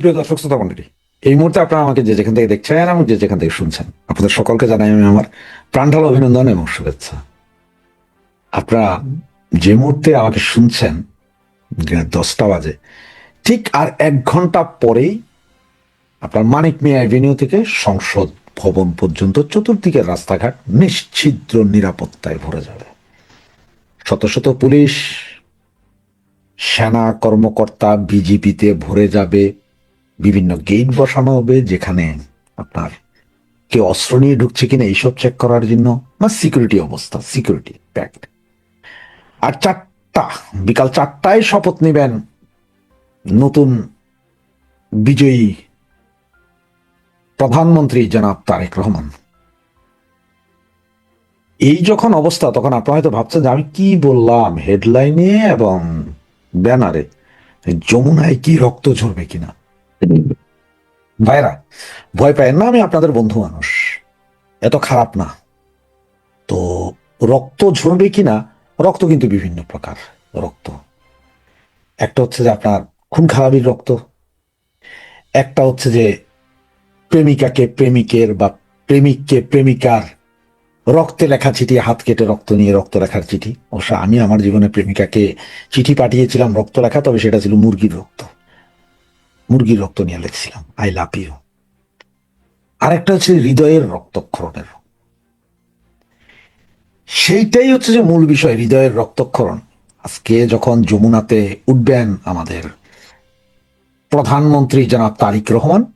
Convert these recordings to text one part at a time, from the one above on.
প্রিয় দর্শক, শ্রোতা মন্ডলী, এই মুহূর্তে আপনারা আমাকে যে যেখান থেকে দেখছেন এবং যে যেখান থেকে শুনছেন, আপনাদের সকলকে জানাই আমি আমার প্রাণঢাল অভিনন্দন এবং শুভেচ্ছা। আপনারা যে মুহূর্তে আমাকে শুনছেন দশটা বাজে, ঠিক আর এক ঘণ্টা পরেই আপনার মানিক মিয়া অ্যাভিনিউ থেকে সংসদ ভবন পর্যন্ত চতুর্দিকের রাস্তাঘাট নিশ্ছিদ্র নিরাপত্তায় ভরে যাবে। শত শত পুলিশ, সেনা কর্মকর্তা, বিজিপিতে ভরে যাবে বিভিন্ন গেট বসানো হবে যেখানে আপনার কেউ অস্ত্র নিয়ে ঢুকছে কিনা এইসব চেক করার জন্য বা সিকিউরিটি অবস্থা সিকিউরিটি প্যাক্ট আর চারটা, বিকাল চারটায় শপথ নেবেন নতুন বিজয়ী প্রধানমন্ত্রী জনাব তারেক রহমান। এই যখন অবস্থা, তখন আপনারা হয়তো ভাবছেন যে আমি কি বললাম? হেডলাইনে এবং ব্যানারে, যমুনায় কি রক্ত ঝরবে কিনা? ভাইরা, ভয় পায় না, আমি আপনাদের বন্ধু মানুষ। এত খারাপ না। তো রক্ত ঝরবে কিনা? রক্ত কিন্তু বিভিন্ন প্রকার রক্ত। একটা হচ্ছে যে আপনার খুন খারাপির রক্ত। একটা হচ্ছে যে প্রেমিকাকে প্রেমিকের বা প্রেমিককে প্রেমিকার রক্তে লেখা চিঠি, হাত কেটে রক্ত নিয়ে রক্ত লেখার চিঠি। অবশ্য আমি আমার জীবনে প্রেমিকাকে চিঠি পাঠিয়েছিলাম রক্ত লেখা, তবে সেটা ছিল মুরগির রক্ত। মুরগির রক্ত নিয়ে লিখছিলাম আই লাভ ইউ আরেকটা হচ্ছে হৃদয়ের রক্তক্ষরণের সেইটাই হচ্ছে যে মূল বিষয়, হৃদয়ের রক্তক্ষরণ। আজকে যখন যমুনাতে উঠবেন আমাদের প্রধানমন্ত্রী জনাব তারিক রহমান,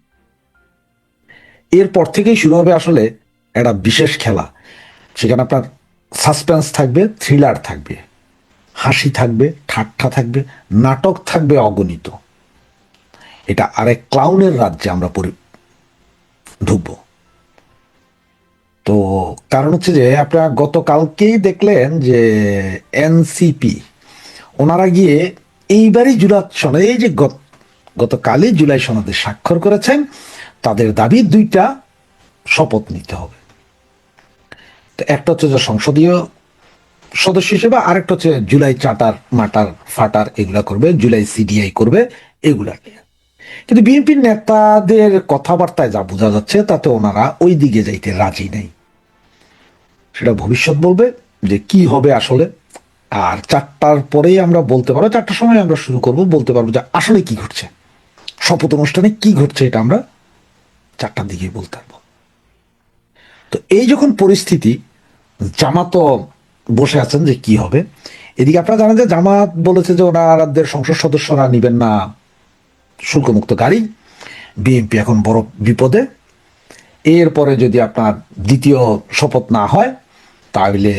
এরপর থেকেই শুরু হবে আসলে একটা বিশেষ খেলা। সেখানে আপনার সাসপেন্স থাকবে, থ্রিলার থাকবে, হাসি থাকবে, ঠাট্টা থাকবে, নাটক থাকবে অগণিত। এটা আরেক ক্লাউনের রাজ্যে আমরা ঢুকব। তো কারণ হচ্ছে যে, আপনারা গতকালকেই দেখলেন যে এনসিপি ওনারা গিয়ে এইবারই জুলাই সনদ এই যে গতকালই জুলাই সনদে স্বাক্ষর করেছেন, তাদের দাবি দুইটা শপথ নিতে হবে। তো একটা হচ্ছে যে সংসদীয় সদস্য হিসেবে, আরেকটা হচ্ছে জুলাই চাটার, মাটার, ফাটার, এগুলা করবে, জুলাই সিডিআই করবে এগুলা নিয়ে কিন্তু বিএনপির নেতাদের কথাবার্তায় যা বোঝা যাচ্ছে, তাতে ওনারা ওই দিকে যাইতে রাজি নেই। সেটা ভবিষ্যৎ বলবে যে কি হবে আসলে। আর চারটার পরেই আমরা বলতে পারব, চারটার সময় আমরা শুরু করব, বলতে পারব যে আসলে কি ঘটছে। শপথ অনুষ্ঠানে কি ঘটছে এটা আমরা চারটার দিকেই বলতে পারব। তো এই যখন পরিস্থিতি জামাতও বসে আছেন যে কি হবে। এদিকে আপনারা জানেন যে জামাত বলেছে যে ওনাদের সংসদ সদস্যরা নিবেন না। শুল্কমুক্ত গাড়ি বিএনপি এখন বড় বিপদে। এরপরে যদি আপনার দ্বিতীয় শপথ না হয়, তাহলে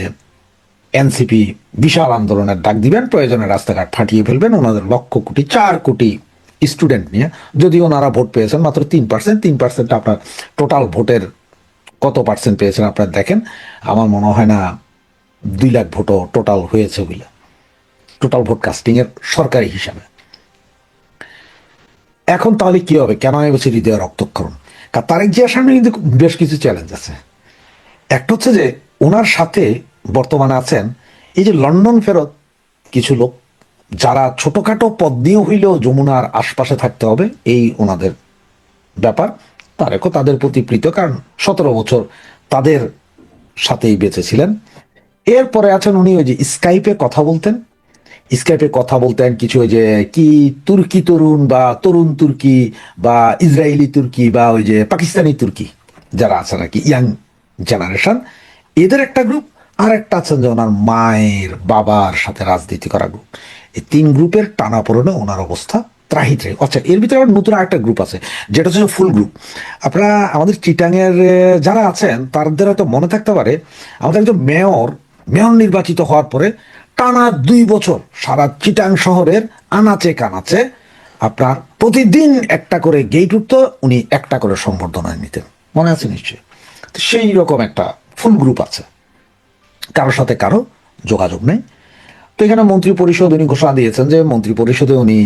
এনসিপি বিশাল আন্দোলনের ডাক দিবেন, প্রয়োজনে রাস্তাঘাট ফাটিয়ে ফেলবেন, ওনাদের লক্ষ কোটি, চার কোটি স্টুডেন্ট নিয়ে। যদি ওনারা ভোট পেয়েছেন, মাত্র তিন পার্সেন্ট তিন পার্সেন্ট আপনার টোটাল ভোটের কত পার্সেন্ট পেয়েছেন আপনার দেখেন। আমার মনে হয় না দুই লাখ ভোটও টোটাল হয়েছে ওইলা টোটাল ভোট কাস্টিংয়ের সরকারি হিসাবে। এখন তাহলে কি হবে? কেন আমি বলছি হৃদয় রক্তক্ষরণ? কারণ তারেক জিয়ার সামনে কিন্তু বেশ কিছু চ্যালেঞ্জ আছে। একটা হচ্ছে যে, ওনার সাথে বর্তমানে আছেন এই যে লন্ডন ফেরত কিছু লোক, যারা ছোটখাটো পদ নিয়ে হইলেও যমুনার আশপাশে থাকতে হবে, এই ওনাদের ব্যাপার। তারেকও তাদের প্রতি প্রীত, কারণ সতেরো বছর তাদের সাথেই বেঁচে ছিলেন। এরপরে আছেন উনি ওই যে স্কাইপে কথা বলতেন। স্কাইপে কথা বলতেন কিছু ওই যে, কি তুর্কি তরুণ বা তরুণ তুর্কি বা ইসরায়েলি তুর্কি বা ওই যে পাকিস্তানি তুর্কি? যারা আছে নাকি, ইয়াং জেনারেশন। এদের একটা গ্রুপ, আর একটা আছেন যে ওনার মায়ের বাবার সাথে রাজনীতি করা গ্রুপ। এই তিন গ্রুপের টানাপোড়েনে ওনার অবস্থা ত্রাহি ত্রাহি আচ্ছা এর ভিতরে নতুন আরেকটা গ্রুপ আছে, যেটা হচ্ছে ফুল গ্রুপ। আপনারা আমাদের চিটাংয়ের যারা আছেন তাদের হয়তো মনে থাকতে পারে, আমাদের একজন মেয়র মেয়র নির্বাচিত হওয়ার পরে টানা দুই বছর সারা চিটাং শহরের আনাচে কানাচে আপনার প্রতিদিন একটা করে গেট উঠতো, উনি একটা করে সম্বর্ধনা নিতেন। মনে আছে নিশ্চয়ই? সেই রকম একটা ফুল গ্রুপ আছে। কারোর সাথে কারও যোগাযোগ নেই। তো এখানে মন্ত্রী পরিষদ উনি ঘোষণা দিয়েছেন যে মন্ত্রী পরিষদে উনি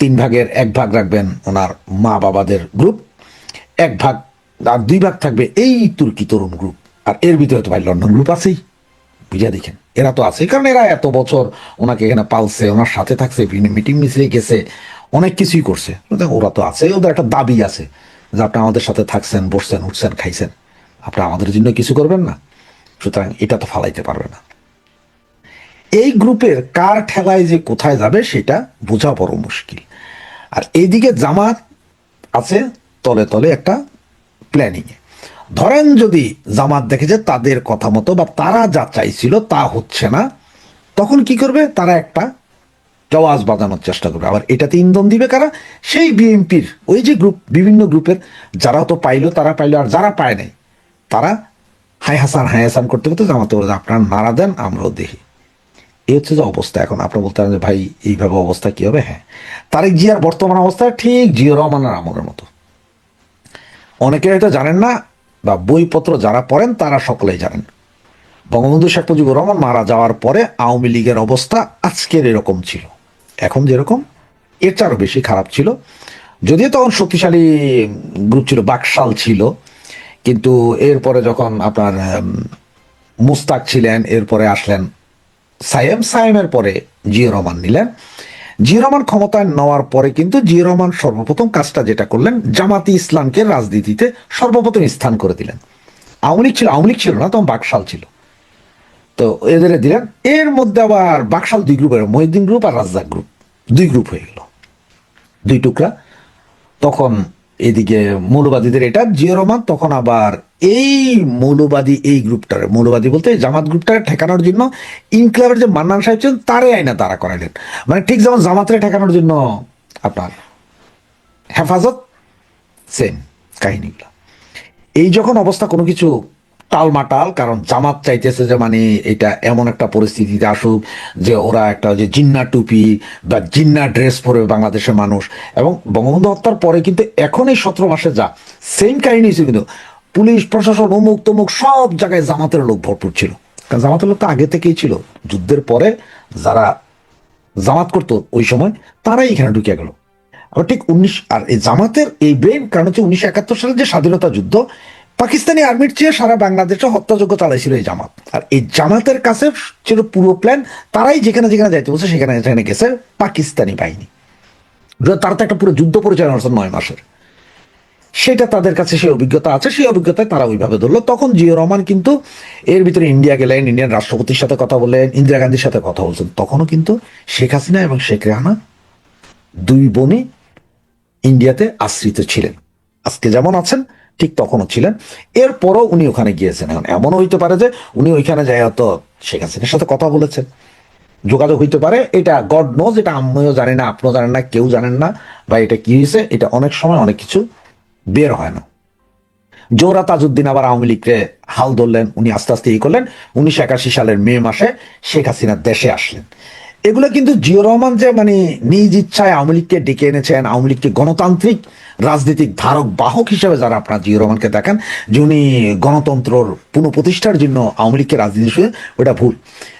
তিন ভাগের এক ভাগ রাখবেন ওনার মা বাবাদের গ্রুপ এক ভাগ আর দুই ভাগ থাকবে এই তুর্কি তরুণ গ্রুপ আর এর ভিতরে তো ভাই লন্ডন গ্রুপ আছেই। বুঝা দেখেন। এরা তো আছে কারণ এরা এত বছর ওনাকে এখানে পালছে, ওনার সাথে থাকছে মিটিং মিছিলে গেছে, অনেক কিছুই করছে। ওরা তো আছে ওদের একটা দাবি আছে যে আপনি আমাদের সাথে থাকছেন, বসছেন, উঠছেন, খাইছেন। আপনি আমাদের জন্য কিছু করবেন না, সুতরাং এটা তো ফালাইতে পারবে না। এই গ্রুপের কার ঠেলায় যে কোথায় যাবে সেটা বোঝা বড় মুশকিল। আর এইদিকে জামাত আছে, তলে তলে একটা প্ল্যানিং এ ধরেন যদি জামাত দেখে যে তাদের কথা মতো বা তারা যা চাইছিল তা হচ্ছে না, তখন কি করবে? তারা একটা জওয়াজ বাজানোর চেষ্টা করবে। আবার এটাতে ইন্ধন দিবে কারা? সেই বিএনপির, ওই যে গ্রুপ বিভিন্ন গ্রুপের যারা তো পাইলো, তারা পাইলো, আর যারা পায় নাই, তারা হাই হাসান হাই হাসান করতে করতে জামাতে বলে আপনারা নাড়া দেন, আমরাও দেখি। এই হচ্ছে যে অবস্থা এখন। আপনার বলতে পারেন যে, ভাই, এইভাবে অবস্থা কি হবে? হ্যাঁ। তারেক জিয়ার বর্তমান অবস্থা ঠিক জিও রহমানের আমলের মতো। অনেকে হয়তো জানেন না বা বইপত্র যারা পড়েন, তারা সকলেই জানেন। বঙ্গবন্ধু শেখ মুজিবুর রহমান মারা যাওয়ার পরে আওয়ামী লীগের অবস্থা আজকের এরকম ছিল। এখন যেরকম, এর চারও বেশি খারাপ ছিল। যদিও তখন শক্তিশালী গ্রুপ ছিল, বাকশাল ছিল, কিন্তু এরপরে যখন আপনার মুস্তাক ছিলেন, এরপরে আসলেন সায়েম সায়েমের পরে জিয়া রহমান নিলেন। জিয়া রহমান ক্ষমতায় নেওয়ার পরে কিন্তু জিয়া রহমান সর্বপ্রথম কাজটা যেটা করলেন, জামাতি ইসলামকে রাজনীতিতে সর্বপ্রথম স্থান করে দিলেন। আওয়ামী লীগ ছিল, আওয়ামী লীগ ছিল না, তখন বাকশাল ছিল। তো এদের দিলেন, এর মধ্যে আবার বাকশাল দুই গ্রুপের, মহিউদ্দিন গ্রুপ আর রাজ্জাক গ্রুপ, দুই গ্রুপ হয়ে গেল। দুই টুকরা। তখন এদিকে মৌলবাদীদের এটা জিয়া রহমান, তখন আবার এই মৌলবাদী, এই গ্রুপটার, মৌলবাদী বলতে জামাত গ্রুপটাকে ঠেকানোর জন্য ইনক্লাবের যে মান্নান সাহেব ছিলেন, তারে আইনা তারা করাইলেন। মানে ঠিক যেমন জামাতের ঠেকানোর জন্য আপনার হেফাজত সেম কাহিনীগুলো। এই যখন অবস্থা কোনো কিছু টালমাটাল, কারণ জামাত চাইতেছে যে মানে এটা এমন একটা পরিস্থিতিতে আসুক যে ওরা একটা যে জিন্না টুপি বা জিন্না ড্রেস পরে বাংলাদেশের মানুষ। এবং বঙ্গবন্ধু হত্যার পরে কিন্তু এখন এই সতেরো মাসে যা সেম কাহিনী ছিল কিন্তু। পুলিশ, প্রশাসন, অমুক তমুক সব জায়গায় জামাতের লোক ভরপুর ছিল। কারণ জামাতের লোক তো আগে থেকেই ছিল। যুদ্ধের পরে যারা জামাত করতো ওই সময়, তারাই এখানে ঢুকে গেল। আবার ঠিক উনিশ, আর এই জামাতের এই ব্রেন কারণ হচ্ছে উনিশশো একাত্তর সালে যে স্বাধীনতা যুদ্ধ, পাকিস্তানি আর্মির চেয়ে সারা বাংলাদেশে হত্যাযোগ্য চালাইছিল এই জামাত। আর এই জামাতের কাছে ছিল পুরো প্ল্যান, তারাই যেখানে যেখানে যাইতে বলছে, সেখানে সেখানে গেছে পাকিস্তানি বাহিনী। তারা তো একটা পুরো যুদ্ধ পরিচালনা নয় মাসের। সেটা তাদের কাছে সেই অভিজ্ঞতা আছে, সেই অভিজ্ঞতায় তারা ওইভাবে ধরলো। তখন জিও রহমান কিন্তু এর ভিতরে ইন্ডিয়া গেলেন, ইন্ডিয়ান রাষ্ট্রপতির সাথে কথা বললেন, ইন্দিরা গান্ধীর সাথে কথা বলছেন। তখনও কিন্তু শেখ হাসিনা এবং শেখ রেহানা দুই বোনই ইন্ডিয়াতে আশ্রিত ছিলেন। আজকে যেমন আছেন, ঠিক তখনও ছিলেন। এরপরও উনি ওখানে গিয়েছেন। এখন এমনও হইতে পারে যে উনি ওইখানে যাই হয়তো শেখ হাসিনার সাথে কথা বলেছেন। যোগাযোগ হইতে পারে, এটা গড নোজ এটা আমিও জানি না, আপনিও জানেন না, কেউ জানেন না, বা এটা কি হয়েছে এটা অনেক সময় অনেক কিছু বের হয় না। জোরা তাজুদ্দিন আবার আওয়ামী লীগকে হাল ধরলেন, উনি আস্তে আস্তে ই করলেন। উনিশশো একাশি সালের মে মাসে শেখ হাসিনা দেশে আসলেন। এগুলো কিন্তু জিও রহমান যে মানে নিজ ইচ্ছায় আওয়ামী লীগকে ডেকে এনেছেন, আওয়ামী লীগকে গণতান্ত্রিক রাজনৈতিক ধারক বাহক হিসেবে যারা আপনার জিও রহমানকে দেখেন যে উনি গণতন্ত্রর পুনঃপ্রতিষ্ঠার জন্য আওয়ামী লীগকে রাজনীতি ওটা ভুল।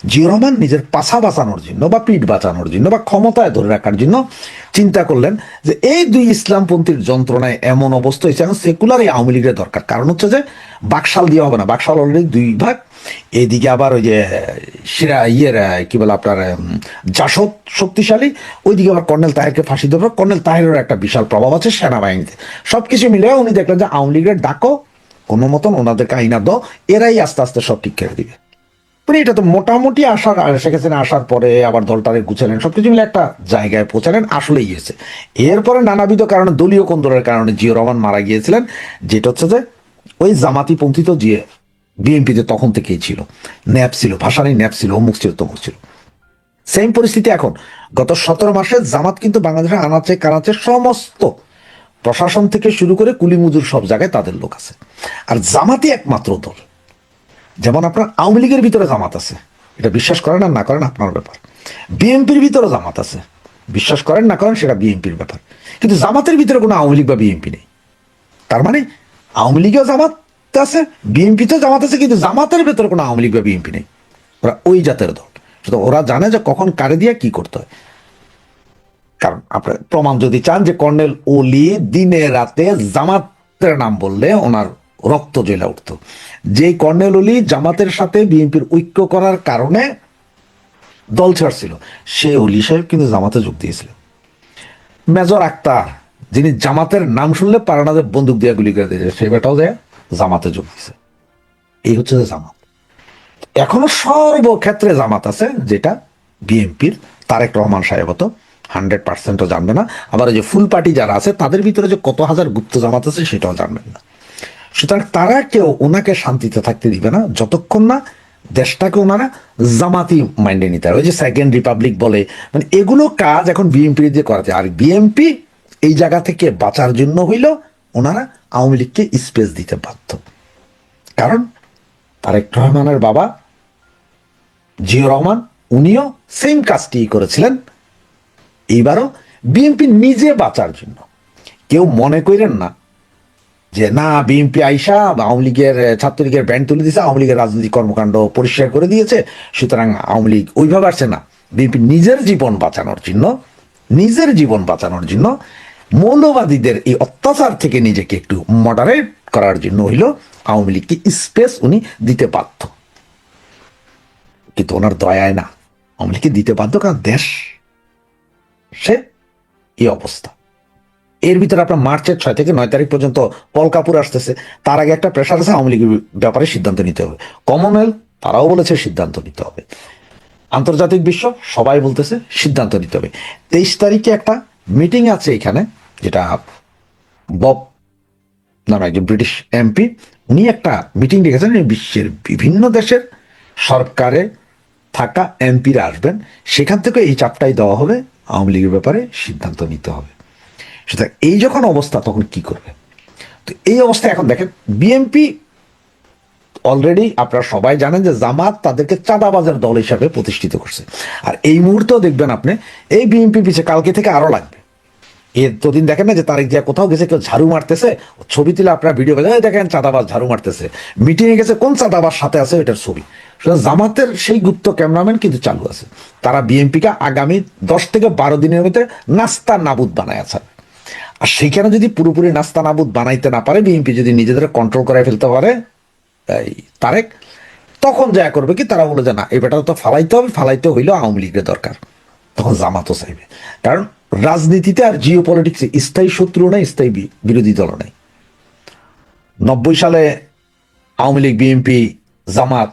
জিও রহমান নিজের পাশা বাঁচানোর জন্য বা পিঠ বাঁচানোর জন্য বা ক্ষমতায় ধরে রাখার জন্য চিন্তা করলেন যে, এই দুই ইসলামপন্থীর যন্ত্রণায় এমন অবস্থা হয়েছে এখন সেকুলার এই আওয়ামী লীগের দরকার। কারণ হচ্ছে যে, বাকশাল দিয়ে হবে না। বাকশাল অলরেডি দুই ভাগ। এইদিকে আবার ওই যে সিরা ইয়ের কি বলে আপনার জাসদ শক্তিশালী, ওইদিকে আবার কর্নেল তাহেরকে ফাঁসি দেবে কর্নেল তাহেরের একটা বিশাল প্রভাব আছে সেনাবাহিনীতে। সব কিছু মিলে উনি দেখলেন যে আওয়ামী লীগের ডাকো, কোনো মতন ওনাদেরকে আইনা দাও, এরাই আস্তে আস্তে সব ঠিক করে দিবে। মানে এটা তো মোটামুটি আসার শেখ আসার পরে আবার দলটারে গুছালেন, সবকিছু মিলে একটা জায়গায় পৌঁছালেন, আসলেই গিয়েছে এরপরে নানাবিধ কারণে দলীয় কোন্দলের কারণে জিও রহমান মারা গিয়েছিলেন, যেটা হচ্ছে যে ওই জামাতি পন্থী তো জিয়ে বিএনপিতে তখন থেকেই ছিল। ন্যাপ ছিল ভাষানি ন্যাপ ছিল, অমুক ছিল, তমুক ছিল। সেম পরিস্থিতি এখন। গত সতেরো মাসে জামাত কিন্তু বাংলাদেশের আনাচে কানাচে সমস্ত প্রশাসন থেকে শুরু করে কুলিমুজুর সব জায়গায় তাদের লোক আছে। আর জামাতই একমাত্র দল। যেমন আপনার আওয়ামী লীগের ভিতরে জামাত আছে। এটা বিশ্বাস করেন আর না করেন আপনার ব্যাপার। বিএনপির ভিতরে জামাত আছে। বিশ্বাস করেন না করেন সেটা বিএনপির ব্যাপার। কিন্তু জামাতের ভিতরে কোনো আওয়ামী লীগ বা বিএনপি নেই। তার মানে আওয়ামী লীগেও জামাত আছে? বিএনপিতেও জামাত আছে, কিন্তু জামাতের ভেতরে কোনো আওয়ামী লীগ বা বিএনপি নেই। ওরা ওই জাতের দল। শুধু ওরা জানে যে কখন কারে দিয়ে কি করতে হয়। কারণ আপনার প্রমাণ যদি চান যে কর্নেল ওলি দিনে রাতে জামাতের নাম বললে ওনার রক্ত জ্বলে উঠতো। যে কর্নেল ওলি জামাতের সাথে বিএনপির ঐক্য করার কারণে দল ছাড়ছিল। সে ওলি সাহেব কিন্তু জামাতে যোগ দিয়েছিলেন। মেজর আক্তার, যিনি জামাতের নাম শুনলে পারানাদের বন্দুক দিয়ে গুলি করে দিয়েছে সে বেটাও যায় জামাতে যোগ দিছে। এই হচ্ছে যে জামাত। এখনও সর্বক্ষেত্রে জামাত আছে, যেটা বিএনপির তারেক রহমান সাহেব তো হান্ড্রেড পার্সেন্টও জানবে না। আবার যে ফুল পার্টি যারা আছে, তাদের ভিতরে যে কত হাজার গুপ্ত জামাত আছে, সেটাও জানবেন না। সুতরাং তারা কেউ ওনাকে শান্তিতে থাকতে দিবে না, যতক্ষণ না দেশটাকে ওনারা জামাতি মাইন্ডে নিতে হবে ওই যে সেকেন্ড রিপাবলিক বলে মানে এগুলো কাজ এখন বিএনপি দিয়ে করা যায়। আর বিএনপি এই জায়গা থেকে বাঁচার জন্য হইল ওনারা আওয়ামী লীগকে স্পেস দিতে বাধ্য। কারণ তারেক রহমানের বাবা জিয়া রহমান, উনিও সেম কাজটি করেছিলেন। এইবারও বিএনপি নিজে বাঁচার জন্য। কেউ মনে করেন না যে, না, বিএনপি আইসা, আওয়ামী লীগের ছাত্রলীগের ব্যান্ড তুলে দিয়েছে আওয়ামী লীগের রাজনৈতিক কর্মকাণ্ড পরিষ্কার করে দিয়েছে, সুতরাং আওয়ামী লীগ ওইভাবে আসছে না। বিএনপি নিজের জীবন বাঁচানোর জন্য, নিজের জীবন বাঁচানোর জন্য মৌলবাদীদের এই অত্যাচার থেকে নিজেকে একটু মডারেট করার জন্য হইল আওয়ামী লীগকে স্পেস উনি দিতে বাধ্য। কিন্তু ওনার দয়ায় না, আওয়ামী লীগকে দিতে বাধ্য কারণ দেশ? সে এই অবস্থা। এর ভিতরে আপনার মার্চের ছয় থেকে নয় তারিখ পর্যন্ত পলকাপুর আসতেছে, তার আগে একটা প্রেশার আছে আওয়ামী লীগের ব্যাপারে সিদ্ধান্ত নিতে হবে। কমনওয়েলথ তারাও বলেছে সিদ্ধান্ত নিতে হবে। আন্তর্জাতিক বিশ্ব, সবাই বলতেছে সিদ্ধান্ত নিতে হবে। তেইশ তারিখে একটা মিটিং আছে এখানে যেটা বব নামে একজন ব্রিটিশ এমপি উনি একটা মিটিং ডেকেছেন বিশ্বের বিভিন্ন দেশের সরকারে থাকা এমপিরা আসবেন, সেখান থেকে এই চাপটাই দেওয়া হবে, আওয়ামী লীগের ব্যাপারে সিদ্ধান্ত নিতে হবে। সুতরাং এই যখন অবস্থা, তখন কি করবে? তো এই অবস্থা এখন দেখেন বিএনপি অলরেডি আপনারা সবাই জানেন যে জামাত তাদেরকে চাঁদাবাজের দল হিসাবে প্রতিষ্ঠিত করছে। আর এই মুহূর্তেও দেখবেন আপনি, এই বিএনপি পিছিয়ে কালকে থেকে আরও লাগবে। এতদিন দেখেন না যে তারিখ যে কোথাও গেছে, কেউ ঝাড়ু মারতেছে ছবি তুলে আপনার ভিডিও দেখেন চাঁদাবাস ঝাড়ু মারতেছে। মিটিংয়ে গেছে, কোন চাঁদাবাস সাথে আছে এটার ছবি? জামাতের সেই গুপ্ত ক্যামেরাম্যান কিন্তু চালু আছে। তারা বিএনপিকে আগামী দশ থেকে বারো দিনের মধ্যে নাস্তা নাবুদ বানায় আছে। আর সেইখানে যদি পুরোপুরি নাস্তা নাবুদ বানাইতে না পারে বিএনপি যদি নিজেদের কন্ট্রোল করে ফেলতে পারে, এই তারেক, তখন যা করবে কি তারা বলে যে না এই বেটা তো ফালাইতে হবে, ফালাইতে হইলেও আওয়ামী লীগের দরকার। তখন জামাতও চাইবে। কারণ রাজনীতিতে আর জিও পলিটিক্সে স্থায়ী শত্রু নাই, স্থায়ী বিরোধী দল নাই। নব্বই সালে আওয়ামী লীগ, বিএনপি, জামাত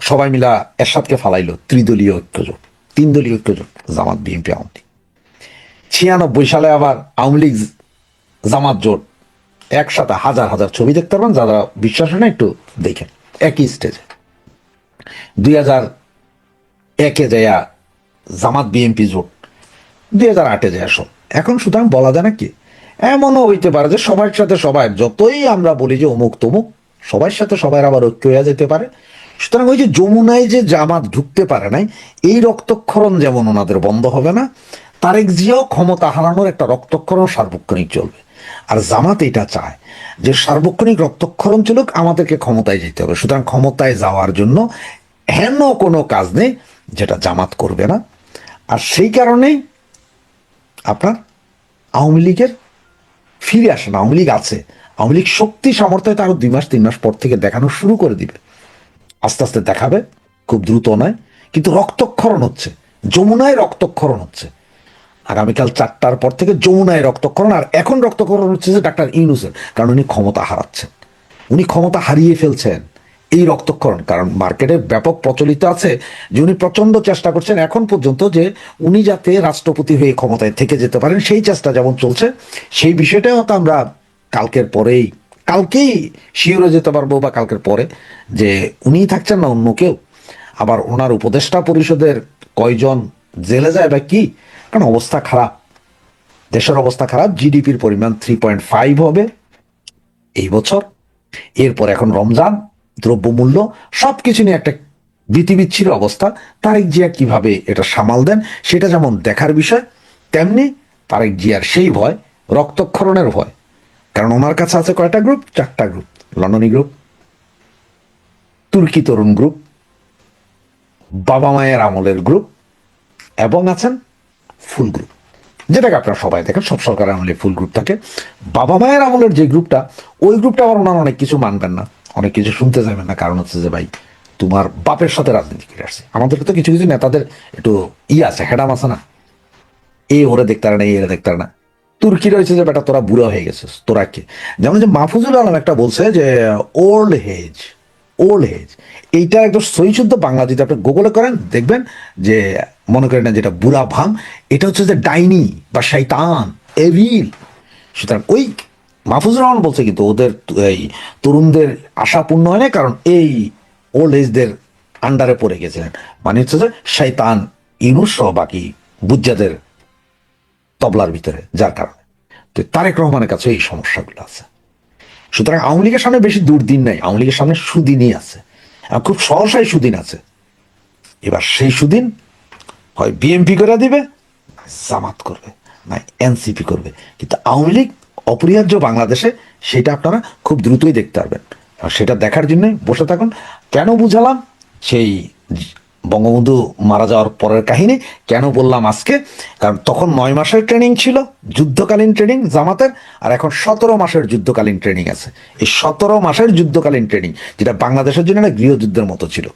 সবাই মিলা এরশাদকে ফালাইলো, ত্রিদলীয় ঐক্যজোট তিন দলীয় ঐক্যজোট, জামাত, বিএনপি, আওয়ামী লীগ। ছিয়ানব্বই সালে আবার আওয়ামী লীগ, জামাত জোট একসাথে হাজার হাজার ছবি দেখতে পারবেন, যারা বিশ্বাস না, একটু দেখেন একই স্টেজে দুই হাজার একে যায়া জামাত, বিএনপি জোট দুই হাজার আটে যায় সব এখন সুতরাং বলা যায় না কি? এমনও হইতে পারে যে সবার সাথে সবাই, যতই আমরা বলি যে অমুক তমুক, সবার সাথে সবাই আবার ঐক্য হয়ে যেতে পারে। সুতরাং ওই যে যমুনায় যে জামাত ঢুকতে পারে নাই, এই রক্তক্ষরণ যেমন ওনাদের বন্ধ হবে না, তারেক জিয়াও ক্ষমতা হারানোর একটা রক্তক্ষরণ সার্বক্ষণিক চলবে। আর জামাত এটা চায় যে সার্বক্ষণিক রক্তক্ষরণ চলুক, আমাদেরকে ক্ষমতায় যেতে হবে। সুতরাং ক্ষমতায় যাওয়ার জন্য হেন কোনো কাজ নেই যেটা জামাত করবে না। আর সেই কারণেই আপনার আওয়ামী লীগের ফিরে আসে না আওয়ামী লীগ আছে। আওয়ামী লীগ শক্তি, সামর্থ্য আরও দুই মাস, তিন মাস পর থেকে দেখানো শুরু করে দিবে। আস্তে আস্তে দেখাবে, খুব দ্রুত নয়, কিন্তু রক্তক্ষরণ হচ্ছে, যমুনায় রক্তক্ষরণ হচ্ছে। আগামীকাল চারটার পর থেকে যমুনায় রক্তক্ষরণ, আর এখন রক্তক্ষরণ হচ্ছে যে ডাক্তার ইউনুসের, কারণ উনি ক্ষমতা হারাচ্ছেন। উনি ক্ষমতা হারিয়ে ফেলছেন। এই রক্তক্ষরণ, কারণ মার্কেটে ব্যাপক প্রচলিত আছে। যে উনি প্রচণ্ড চেষ্টা করছেন এখন পর্যন্ত যে উনি যাতে রাষ্ট্রপতি হয়ে ক্ষমতায় থেকে যেতে পারেন, সেই চেষ্টা যেমন চলছে, সেই বিষয়টাও তো আমরা কালকের পরেই, কালকেই শিওরে যেতে পারব বা কালকের পরে যে উনিই থাকছেন না অন্য কেউ। আবার ওনার উপদেষ্টা পরিষদের কয়জন জেলে যায় বা কি? কারণ অবস্থা খারাপ। দেশের অবস্থা খারাপ, জিডিপির পরিমাণ থ্রি পয়েন্ট ফাইভ হবে এই বছর। এরপর এখন রমজান। দ্রব্যমূল্য, সবকিছু নিয়ে একটা বিতিবিচ্ছির অবস্থা। তারেক জিয়া কীভাবে এটা সামাল দেন, সেটা যেমন দেখার বিষয়, তেমনি তারেক জিয়ার সেই ভয় রক্তক্ষরণের ভয়। কারণ ওনার কাছে আছে কয়টা গ্রুপ চারটা গ্রুপ লন্ডনী গ্রুপ তুর্কি তরুণ গ্রুপ বাবা মায়ের আমলের গ্রুপ এবং আছেন ফুল গ্রুপ যেটাকে আপনারা সবাই দেখেন, সব সরকারের আমলে ফুল গ্রুপ থাকে। বাবা মায়ের আমলের যে গ্রুপটা ওই গ্রুপটা আবার ওনারা অনেক কিছু মানবেন না। অনেক কিছু শুনতে যাবেন না, কারণ হচ্ছে যে ভাই, তোমার বাপের সাথে রাজনীতি করে আসছে। আমাদের তো কিছু কিছু নেতাদের একটু ই আছে, হেডাম আছে না? এ ওরে দেখতে পারে না, এ এরা দেখতে না। তুর্কি রয়েছে যে, বেটা, তোরা বুড়ো হয়ে গেছিস, তোরা কে? যেমন যে মাহফুজুল আলম একটা বলছে যে ওল্ড হেজ ওল্ড হেজ এইটা একদম সহিশুদ্ধ বাংলা যদি আপনি গুগলে করেন, দেখবেন যে, মনে করেন না যেটা বুড়া ভাম, এটা হচ্ছে যে ডাইনি বা শৈতান এভিল সুতরাং ওই মাহফুজুর রহমান বলছে কিন্তু ওদের এই তরুণদের আশা পূর্ণ হয় না কারণ এই ওল্ড এজদের আন্ডারে পড়ে গেছিলেন। মানে হচ্ছে যে শৈতান ইনুস সহ বাকি বুজ্জাদের তবলার ভিতরে, যার কারণে। তো তারেক রহমানের কাছে এই সমস্যাগুলো আছে। সুতরাং আওয়ামী লীগের সামনে বেশি দুর্দিন নাই, আওয়ামী লীগের সামনে সুদিনই আছে। খুব সহসাই সুদিন আছে। এবার সেই সুদিন হয় বিএমপি করে দিবে, জামাত করবে, না এনসিপি করবে। কিন্তু আওয়ামী লীগ অপরিহার্য বাংলাদেশে, সেটা আপনারা খুব দ্রুতই দেখতে পারবেন। সেটা দেখার জন্যই বসে থাকুন। কেন বুঝালাম? সেই বঙ্গবন্ধু মারা যাওয়ার পরের কাহিনী কেন বললাম আজকে? কারণ তখন নয় মাসের ট্রেনিং ছিল, যুদ্ধকালীন ট্রেনিং জামাতের, আর এখন সতেরো মাসের যুদ্ধকালীন ট্রেনিং আছে। এই সতেরো মাসের যুদ্ধকালীন ট্রেনিং যেটা বাংলাদেশের জন্য একটা গৃহযুদ্ধের মতো ছিল।